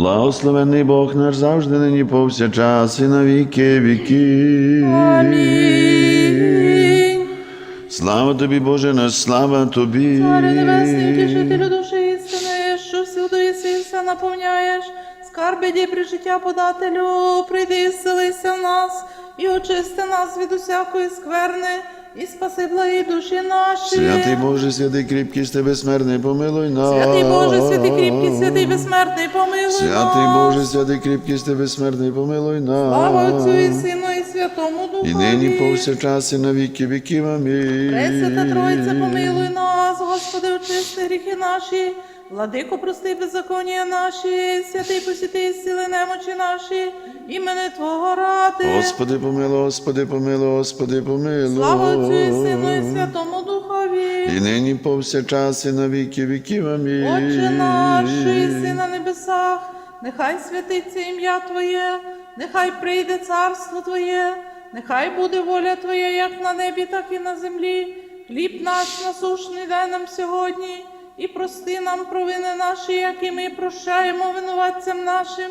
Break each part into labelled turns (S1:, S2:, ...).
S1: Благословенний Бог наш завжди нині повсякчас і на віки віки.
S2: Амінь.
S1: Слава тобі, Боже наш, слава тобі.
S2: Царю небесний, утішителю душі істини, що всюди і все наповняєш, скарби дій при життя подателю, прийди і в нас, і очисти нас від усякої скверни, і спаси благі душі наші.
S1: Святий Боже, святий кріпкий, з тебе смертний, помилуй нас.
S2: Святий Боже, святий кріпкий, святий безсмертний, помилуй
S1: Святий. Боже, святий кріпкий, з тебе смертний, помилуй нас.
S2: Слава Отцю і Сину, і Святому Духові.
S1: І нині повсякчас і на віки віків. Амінь.
S2: Пресвята Тройця, помилуй нас, Господи, очисти гріхи наші, владико, прости беззаконня наші, святий посіти, зціли немочі наші, імени Твого ради.
S1: Господи, помилуй, Господи, помилуй, Господи, помилуй.
S2: Слава Отцю і Сину, і Святому Духові.
S1: І нині повсякчас і на віки віків. Амінь.
S2: Отче наш, що єси на небесах, нехай святиться ім'я Твоє, нехай прийде царство Твоє, нехай буде воля Твоя, як на небі, так і на землі. Хліб наш насушний дай нам сьогодні, і прости нам провини наші, які ми прощаємо винуватцям нашим,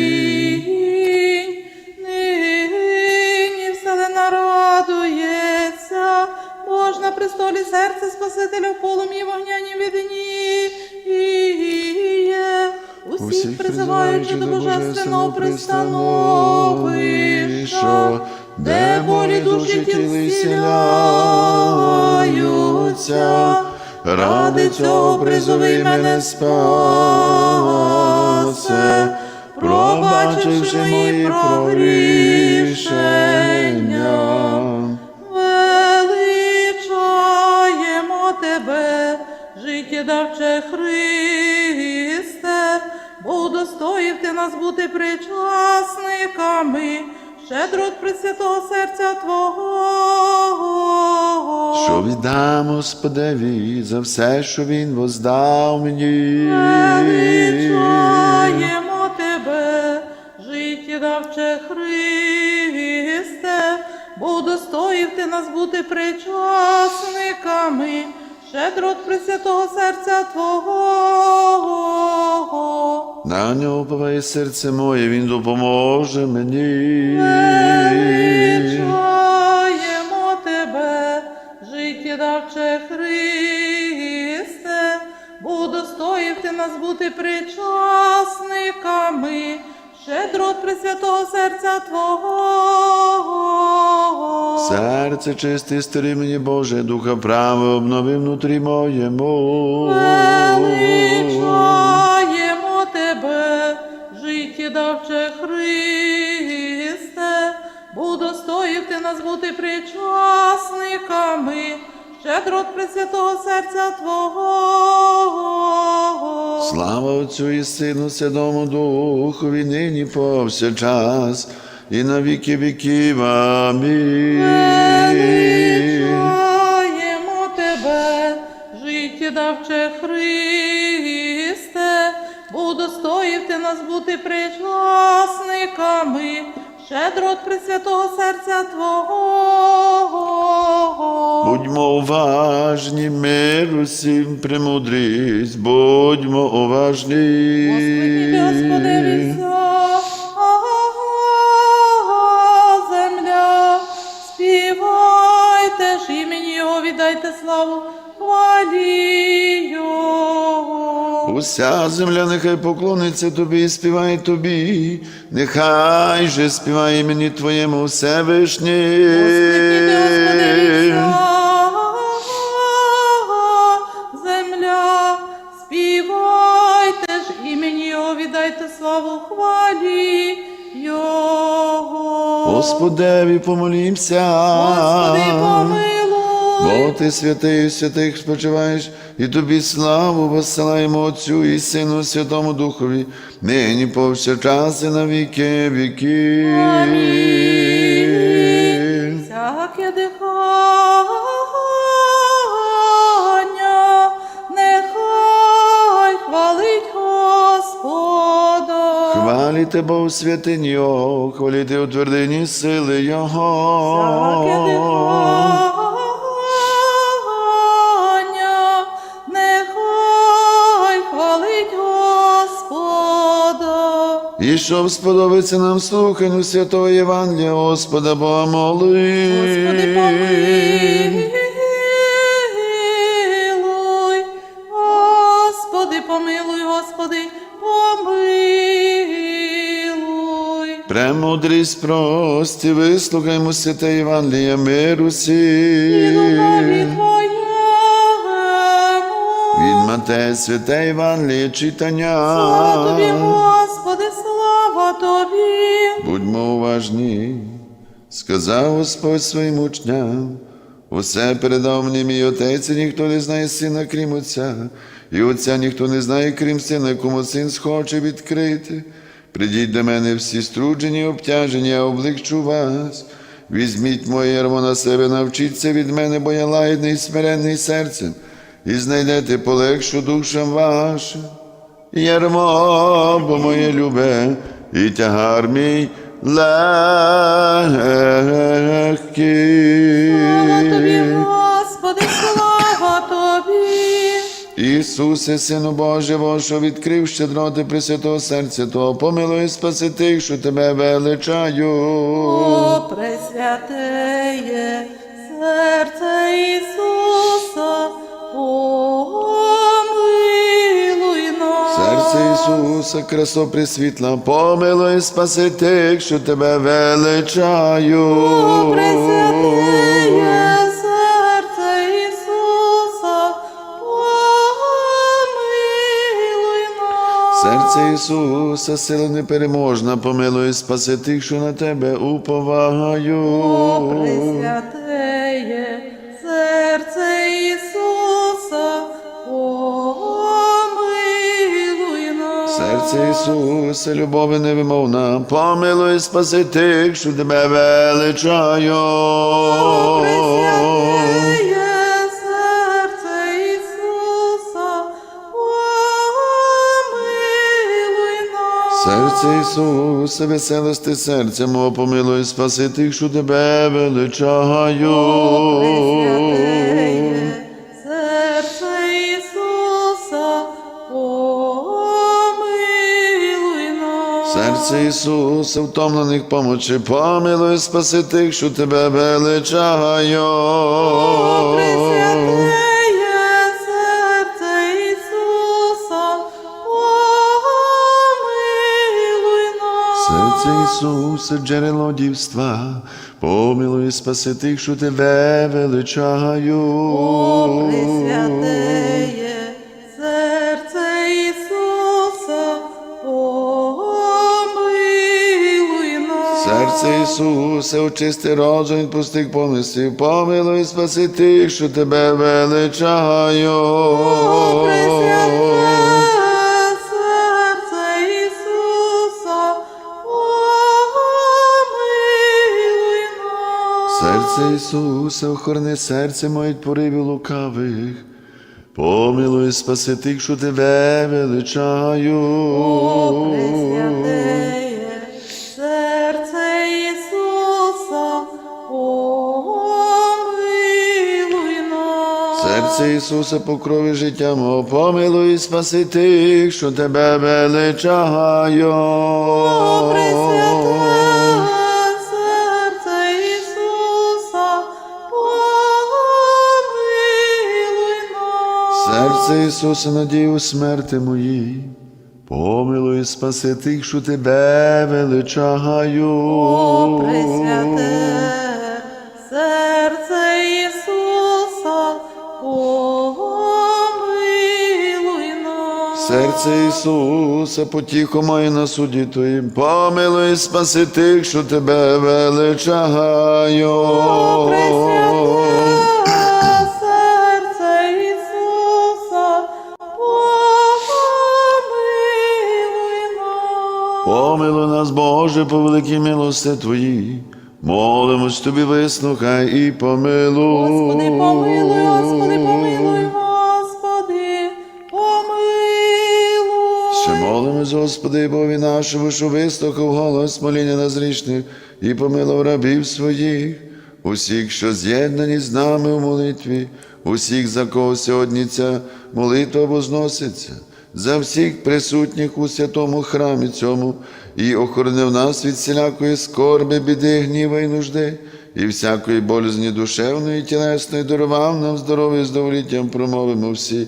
S2: Пристановища, де волі душі тіли зціляються.
S1: Ради цього призови мене спасе, пробачивши мої прогрішення.
S2: Нас бути причасниками, щедро від Пресвятого серця Твого.
S1: Що віддам Господеві за все, що Він воздав мені.
S2: Величаємо тебе, життєдавче Христе, бо удостоїв ти нас бути причасниками, щедро від Пресвятого серця Твого.
S1: На нього поває серце моє, Він допоможе мені.
S2: Величаємо тебе, життєдавче Христе, бо удостоїв ти нас бути причасниками, щедро від Пресвятого серця Твого.
S1: Серце чисте, стери мені, Боже, духа праве, обнови внутрі моєму.
S2: Величаємо тебе, життєдавче Христе, бо удостоїв ти нас бути причасниками, щедро Пресвятого серця Твого.
S1: Слава Отцю і Сину, Святому Духові, нині повсякчас, і на віки віків. Амінь.
S2: Величаємо тебе, життєдавче Христе, бо удостоїв ти нас бути причасниками, щедро Пресвятого серця Твого.
S1: Будьмо уважні, мир усім премудрість, будьмо уважні.
S2: Господи, Господи, віддайте славу, хвалі Його.
S1: Уся земля нехай поклониться тобі і співає тобі, нехай же співає імені Твоєму Всевишній.
S2: Господи, Господи, вся земля, співайте ж імені Його, віддайте славу, хвалі Його.
S1: Господеві помолімся.
S2: Господи, помилуй.
S1: Бо ти святий святих спочиваєш, і тобі славу посилаємо Отцю і Сину Святому Духові, нині повсякчас і на віки віки.
S2: Амінь. Всяке дихання, нехай хвалить Господа.
S1: Прославляти Бог у святині Його, хваліти у твердині сили
S2: Всяке
S1: Його.
S2: дихання,
S1: щоб сподобиться нам слуханню святого Євангелія, Господа Бога моли.
S2: Господи, помилуй. Господи, помилуй, Господи, помилуй.
S1: Премудрість прості, вислухаймо святе Євангеліє миру
S2: духові
S1: Від Матея святе Євангеліє читання.
S2: Слава Тобі, Тобі.
S1: Будьмо уважні, сказав Господь своїм учням. Усе передав мені мій отець, і ніхто не знає сина, крім Отця, і Отця ніхто не знає, крім сина, кому син схоче відкрити. Придіть до мене всі струджені, обтяжені, я облегчу вас. Візьміть моє ярмо на себе, навчіться від мене, бо я лагідний смиренний серцем, і знайдете полегшу душам вашим. Ярмо, бо моє любе, і тягар мій легкий.
S2: Слава Тобі, Господи, слава Тобі.
S1: Ісусе, Сину Божого, що відкрив щедроти Пресвятого серця Твого, помилуй спаси тих, що Тебе величаю.
S2: О, пресвятеє серце Ісуса,
S1: Ісуса, красо присвітла, помилуй спаси тих, що Тебе величаю.
S2: О, серце Ісуса, помилуй нас.
S1: Серце Ісуса, сила непереможна, помилуй спаси тих, що на Тебе уповаю.
S2: О, пресвятеє нас.
S1: Серце Ісуса, невимовна, помилуй спаси тих, що тебе величаю.
S2: Серце Ісуса,
S1: веселости серця мого, помилуй спаси тих, що тебе величаю.
S2: Серце Ісуса,
S1: втомлених помочи, помилуй спаси тих, що тебе величаю.
S2: Серце Ісуса,
S1: джерело дівства, помилуй спаси тих, що тебе величаю.
S2: Серце Ісуса,
S1: очисти розум від пустих помислів, помилуй спаси тих, що тебе величаю.
S2: Серце Ісуса,
S1: охорони серце моє поривів лукавих. Помилуй спаси тих, що тебе величаю.
S2: Серце Ісуса,
S1: покрови життя мого, помилуй і спаси тих, що тебе величаю.
S2: Серце Ісуса,
S1: надій смерти моїй, помилуй і спаси тих, що тебе величаю.
S2: Нас.
S1: Серце Ісуса, потіху мою на суді Твоїм, помилуй спаси тих, що тебе величаю.
S2: О, Пресвяте серце Ісуса, помилуй нас.
S1: Помилуй нас, Боже, по великій милости Твоїй. Молимось тобі, вислухай і помилуй.
S2: Господи, помилуй, Господи, помилуй, помилуй.
S1: Господи, Бові нашому, що вислухав голос моління назрішних і помилував рабів своїх, усіх, що з'єднані з нами у молитві, усіх, за кого сьогодні ця молитва возноситься, за всіх присутніх у святому храмі цьому, і охоронив нас від всілякої скорби, біди, гніва і нужди, і всякої болізні душевної і тілесної дарував нам здоров'я з доволіттям промовимо всі.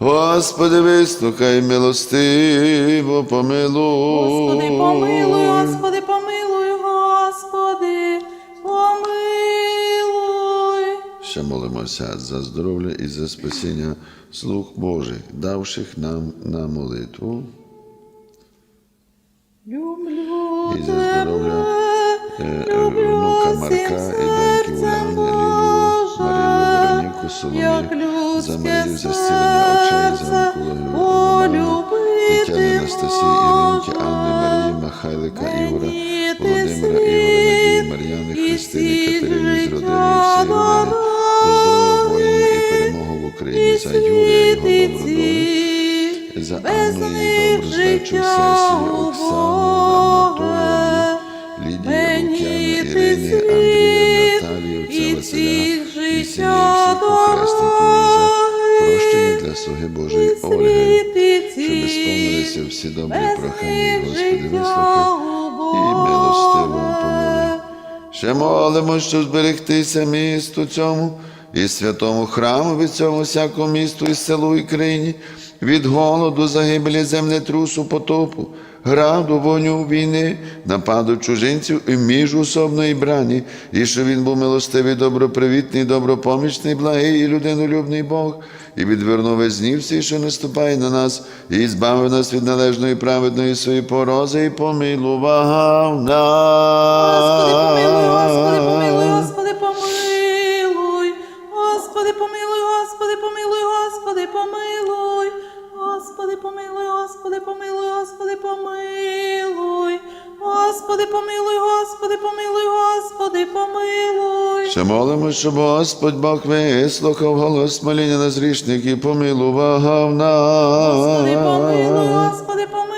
S1: Господи, вислухай, милостиво, помилуй.
S2: Господи, помилуй, Господи, помилуй, Господи, помилуй.
S1: Ще молимося за здоров'я і за спасіння слуг Божих, давших нам на молитву.
S2: Люблю
S1: І за здоров'я е, е, внука Марка і доньки Уляни, Лілію, Марію, Вероніку, Соломію, за Марію, за зцілення очей, за Романа, Тетяни, Анастасії, Іринки, Анни, Марії, Михайлика, Ігора, Володимира, Ігора, Надії, Мар'яни, Христини, Катерини, з родини і всієї родини, здоров'я воїнів і перемогу в Україні, за Юрія, його добру долю, за Анну і добру здачу в Оксану, Анатолію, Лідії, Лук'яна, Ірини, Андрія, отця Василя, і сім'ї всіх для Божої Ольги, щоб сповнилися всі добрі прохання, Господи, вислухай і милостиво помилуй. Ще молимо, щоб зберегтися місту цьому і святому храму від цього всякого місту і селу і країні, від голоду, загибелі землетрусу, потопу, граду, вогню, війни, нападу чужинців і міжусобної брані, і що він був милостивий, добропривітний, добропомічний, благий і людинолюбний Бог, і відвернув весь всі, що наступає на нас, і збавив нас від належної праведної своєї порози, і помилував нас.
S2: Господи, помилуй, Господи, помилуй, Господи, помилуй, Господи, помилуй, Господи, помилуй, Господи, помилуй, Господи, помилуй, Господи, помилуй, Господи, помилуй, Господи, помилуй, Господи, помилуй.
S1: Ще молимо, щоб Господь Бог вислухав голос моління на грішних і помилував нас.
S2: Господи, помилуй, Господи, помилуй,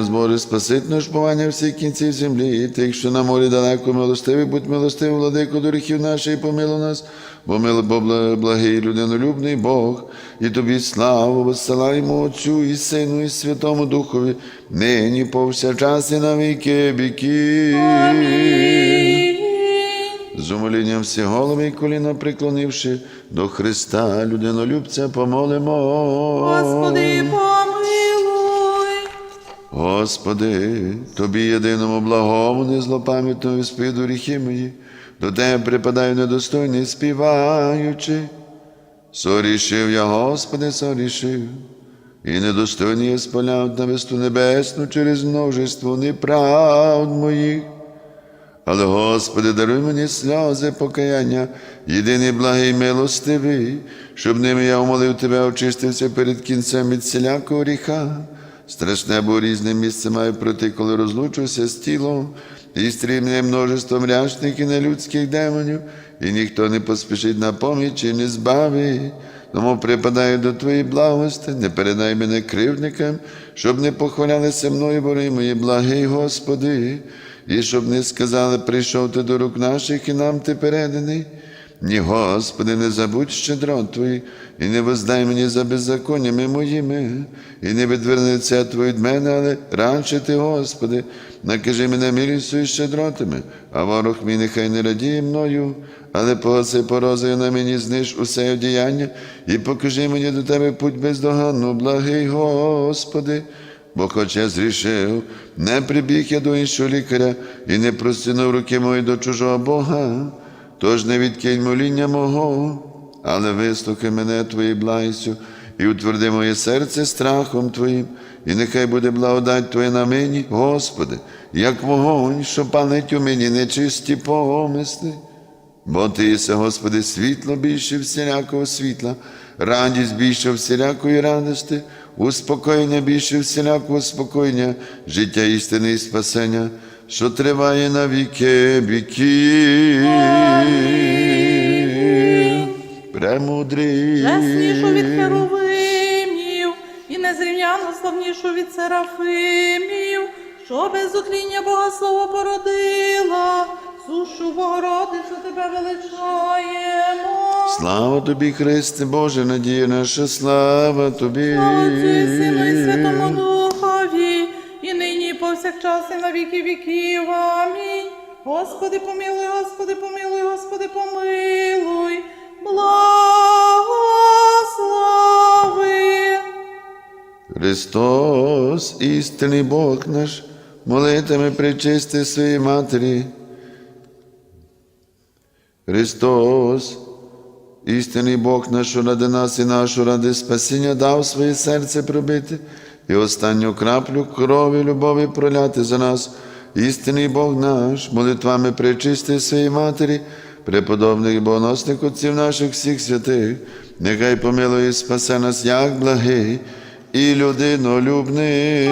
S1: нас, Боже, спасить наш повання всіх кінців землі, і тих, що на морі далеко милостивий, будь милостивий, владико до гріхів наших, і помилуй нас, бо мило бо благий, людинолюбний Бог, і тобі славу висилаємо Отцю і Сину, і Святому Духові, нині повсякчас і на віки.
S2: Амінь.
S1: З умолінням всі голови і коліна преклонивши до Христа, людинолюбця, помолимо.
S2: Господи.
S1: Господи, Тобі єдиному благому, незлопам'ятному спіду гріхи мої, до Тебе припадаю недостойний, співаючи. Сорішив я, Господи, сорішив, і недостойний я на весту небесну через множество неправд моїх. Але, Господи, даруй мені сльози покаяння, єдиний благий милостивий, щоб ними я умолив Тебе, очистився перед кінцем від всілякого гріха. Страшне, бо різне місце маю пройти, коли розлучуся з тілом, і стрімне множество мрячних і нелюдських демонів, і ніхто не поспішить на поміч і не збавить. Тому припадаю до Твоєї благости, не передай мене кривдникам, щоб не похвалялися мною, бори мої благий, Господи, і щоб не сказали, прийшов ти до рук наших, і нам ти переданий. Ні, Господи, не забудь щедрот Твої, і не воздай мені за беззаконнями моїми, і не відверни Твоє від мене, але радше Ти, Господи, накажи мене милістю і щедротами, а ворог мій нехай не радіє мною, але погаси порозою на мені зниж усе одіяння, і покажи мені до Тебе путь бездоганну, благий Господи. Бо хоч я зрішив, не прибіг я до іншого лікаря і не простягнув руки мої до чужого Бога. Тож не відкинь моління мого, але вислухай мене Твоєю благістю і утверди моє серце страхом Твоїм, і нехай буде благодать Твоя на мені, Господи, як вогонь, що палить у мені нечисті помисли. Бо Ти єси, Господи, світло більше всілякого світла, радість більше всілякої радости, успокоєння більше всілякого спокоєння, життя істини і спасення, що триває на віки віків. премудрий.
S2: Чеснішу від херовимів, і незрівняно славнішу від серафимів, що без утління Бога Слово породила, сушу Богородицю тебе величаємо.
S1: Слава тобі, Христе, Боже, надія наша, слава тобі.
S2: Отцю і Сину і Святому Духові, віки віків. Амінь. Господи, помилуй, Господи, помилуй, Господи, помилуй, благослови.
S1: Христос, істинний Бог наш, молитами причисти своїй матері. Христос, істинний Бог наш, ради нас і нашого ради спасіння дав своє серце пробити і останню краплю крові любові проляти за нас. Істинний Бог наш, молитвами причисти своїй матері, преподобних богоносних отців наших всіх святих, нехай помилує і спасе нас, як благий і людинолюбний.